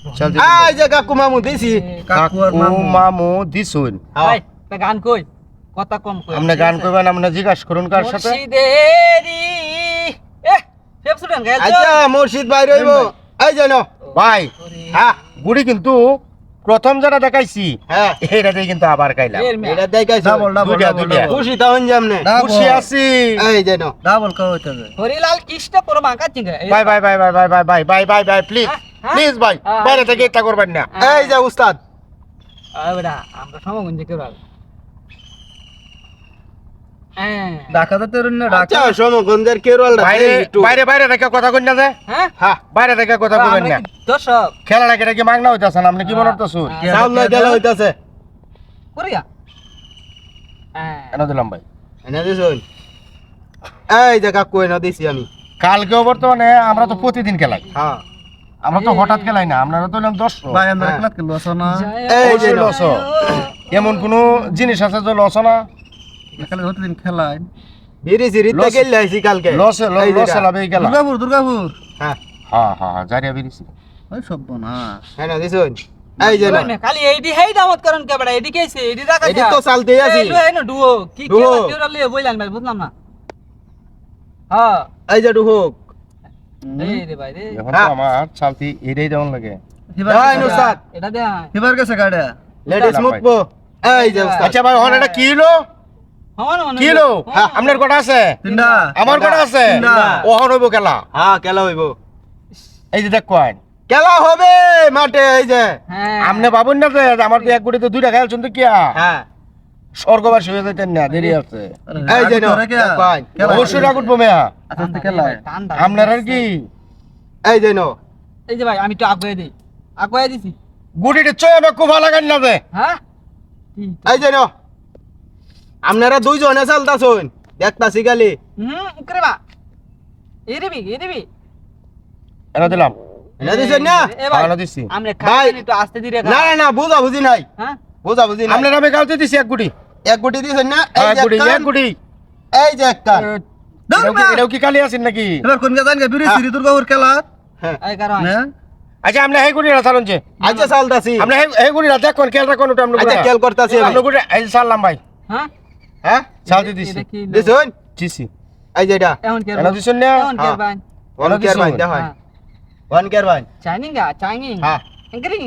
এই যে কাকু মামু দিছি কাকু আর কাকু মামু মামু দিছুন হ্যাঁ। এই, তা গান কই কথা কম কই আপনি গান করবেন আপনি জিজ্ঞাসা করুন কার সাথে মুর্শিদেরি এ ফেপ সুডান গাইছো আচ্ছা মুর্শিদ ভাই রইব এই যে নো ভাই হ্যাঁ গুড়ি কিন্তু প্রথম যারা দেখাইছি হ্যাঁ এইটাতেই কিন্তু আবার খাইলাম এটা দেখাইছো ডাবল ডাবল। খুশি তাহন যেমনে খুশি আছি এই যে নো ডাবল কাও হইতাছে হরিলাল কৃষ্ণ পরমা কাচিং bye bye bye bye bye bye bye bye bye bye please. Please ভাই হ্যাঁ। বাইরে থেকে এটা করবেন না। এই যে উস্তাদ। আবড়া আমরা সমগঞ্জে কেরাল হ্যাঁ। ঢাকা না সমগঞ্জের কেরল বাইরে বাইরে বাইরে থেকে কথা কই না যে। হ্যাঁ? হ্যাঁ। বাইরে থেকে কথা কইবেন না। দর্শক? খেলাটা কেটে কি মাগনা হইতাছেন আপনি কি মনে করতেছুন? হ্যাঁ। সাউন্ড লই হইতাছে। কোরিয়া? হ্যাঁ। দিলাম ভাই। এনে দিছুন এই যে কাকু এনে দিছি আমি। কালকেও বর্তমানে আমরা তো প্রতিদিন খেলাই হ্যাঁ। আমরা তো হঠাৎ খেলাই না আমরা তো হলাম দশ ভাই আমরা হ্যাঁ। খেলা খেলো আসো না। এই যে লস এমন কোন জিনিস আছে যে লস না? খেলা হতে দিন খেলায় বিরি সিরি লস- থেকে লাইছি কালকে। লস লস এটা। গেল। দুর্গাপুর দুর্গাপুর। হ্যাঁ। হ্যাঁ হ্যাঁ হ্যাঁ জারিয়া বেরিয়েছি ওই সব না এনে দিছুন। এই যে না খালি এইডি হেই দামত করেন কে বড়? এইডি কেছে এইডি রাখা এটি তো চালতেই আছি। এই না ডুও কি কি। কেরাল লিয়ে বইলাম ভাই বুঝলাম না। হ্যাঁ। এই যে ডুহুক এখন। তো আমার চালতি এটাই দেওয়ান লাগে। এই এটা দে এবার গেছে গাড়ি লেডিস মুখবো এই যে আচ্ছা ভাই হন এটা কি হলো? হন আপনার কটা আছে? আমার কটা আছে? তিনটা। হইব খেলা। হ্যাঁ কেলা হইব। এই যে দেখ কয়েন। হবে মাঠে এই যে। হ্যাঁ। আপনি না যে আমার তো এক গুড়িতে দুইটা খেলছেন তো কিয়া? হ্যাঁ। স্বর্গবাসী হয়ে যেতেন না দেরি আছে। এই যে অবশ্যই আচ্ছা ঠান্ডা আপনার আর কি? এই যে এই যে ভাই আমি তো আগুয়ে দিই। আগুয়ে দিছি। গুটিতে চয় আমি খুব ভালো লাগান না যে। হ্যাঁ? এই যে আপনারা দুইজনে দেখতাছি গালি হুম করে বা। এই দিবি এই দিবি। এনে দিলাম। এনে দিছেন না? এ ভাই দিছি। আমরা খাই একটু আস্তে ধীরে না না না বুঝা বুঝি নাই। হ্যাঁ? বুঝা বুঝি না আপনারা আমি কাউতে না? এক গুটি এক গুটি। এই কালি আছেন নাকি? কোন হ্যাঁ। দুর্গা ওর খেলা? হ্যাঁ। আই কারণ হ্যাঁ আচ্ছা আমরা হেগুড়ি রাতালন যে। আচ্ছা, খেল আচ্ছা, করতাছি আমরা গুড়ে এই সালাম ভাই। হ্যাঁ? হ্যাঁ? হ্যাঁ। ওয়ান কেয়ার ভাই দেখেন ওয়ান কেয়ার ভাই। চাইনিং গা চাইনিং? হ্যাঁ। গ্রিন